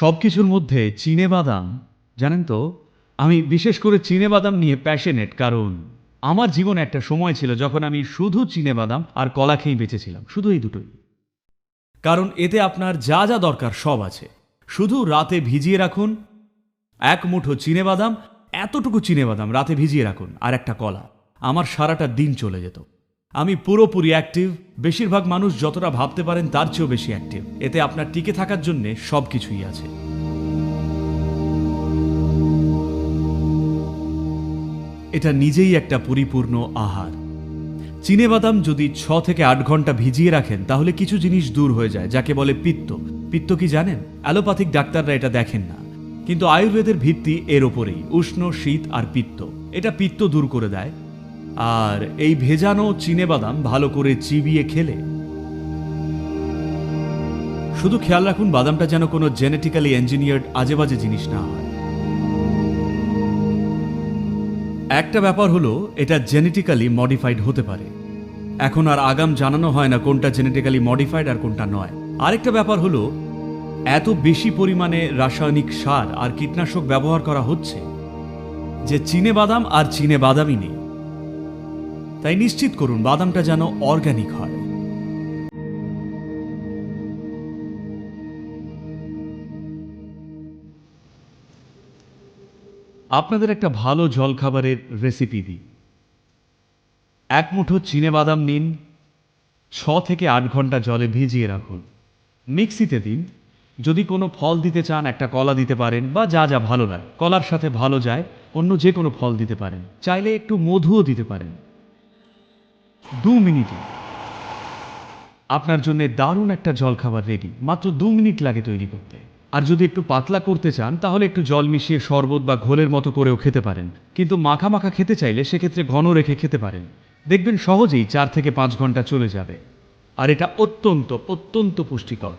সব কিছুর মধ্যে চিনে বাদাম, জানেন তো? আমি বিশেষ করে চিনে বাদাম নিয়ে প্যাশনেট কারণ আমার জীবনে একটা সময় ছিল যখন আমি শুধু চিনে বাদাম আর কলা খেয়েই বেঁচেছিলাম, শুধু এই দুটোই। কারণ এতে আপনার যা যা দরকার সব আছে। শুধু রাতে ভিজিয়ে রাখুন, এক মুঠো চিনে বাদাম, এতটুকু চিনে বাদাম রাতে ভিজিয়ে রাখুন, আর একটা কলা। আমার সারাটা দিন চলে যেত। আমি পুরোপুরি অ্যাক্টিভ বেশিরভাগ মানুষ যতটা ভাবতে পারেন তার চেয়েও বেশি অ্যাক্টিভ এতে আপনার টিকে থাকার জন্য সব কিছুই আছে। এটা নিজেই একটা পরিপূর্ণ আহার। চিনে বাদাম যদি ছ থেকে আট ঘণ্টা ভিজিয়ে রাখেন, তাহলে কিছু জিনিস দূর হয়ে যায়, যাকে বলে পিত্ত। পিত্ত কি জানেন? অ্যালোপ্যাথিক ডাক্তাররা এটা দেখেন না। কিন্তু আয়ুর্বেদের ভিত্তি এর ওপরেই, উষ্ণ, শীত আর পিত্ত। এটা পিত্ত দূর করে দেয়। আর এই ভেজানো চিনে বাদাম ভালো করে চিবিয়ে খেলে। শুধু খেয়াল রাখুন, বাদামটা যেন কোনো জেনেটিক্যালি ইঞ্জিনিয়ার্ড আজে বাজে জিনিস না হয়। একটা ব্যাপার হলো, এটা জেনেটিক্যালি মডিফাইড হতে পারে। এখন আর আগাম জানানো হয় না কোনটা জেনেটিক্যালি মডিফাইড আর কোনটা নয়। আরেকটা ব্যাপার হলো, এত বেশি পরিমাণে রাসায়নিক সার আর কীটনাশক ব্যবহার করা হচ্ছে যে চিনে বাদাম আর চিনে বাদামই নেই। তাই নিশ্চিত করুন বাদামটা যেন অর্গানিক হয়। আপনাদের একটা ভালো জলখাবারের রেসিপি দিই। এক মুঠো চিনে বাদাম নিন, ছ থেকে আট ঘণ্টা জলে ভিজিয়ে রাখুন। মিক্সিতে দিন, যদি কোনো ফল দিতে চান একটা কলা দিতে পারেন বা যা যা ভালো লাগে। কলার সাথে ভালো যায়, অন্য যে কোনো ফল দিতে পারেন। চাইলে একটু মধুও দিতে পারেন। দু মিনিটে। আপনার জন্য দারুণ একটা জলখাবার রেডি মাত্র দু মিনিট লাগে তৈরি করতে। আর যদি একটু পাতলা করতে চান, তাহলে একটু জল মিশিয়ে শরবত বা ঘোলের মতো করেও খেতে পারেন। কিন্তু মাখা মাখা খেতে চাইলে সেক্ষেত্রে ঘন রেখে খেতে পারেন। দেখবেন সহজেই চার থেকে পাঁচ ঘণ্টা চলে যাবে। আর এটা অত্যন্ত অত্যন্ত পুষ্টিকর।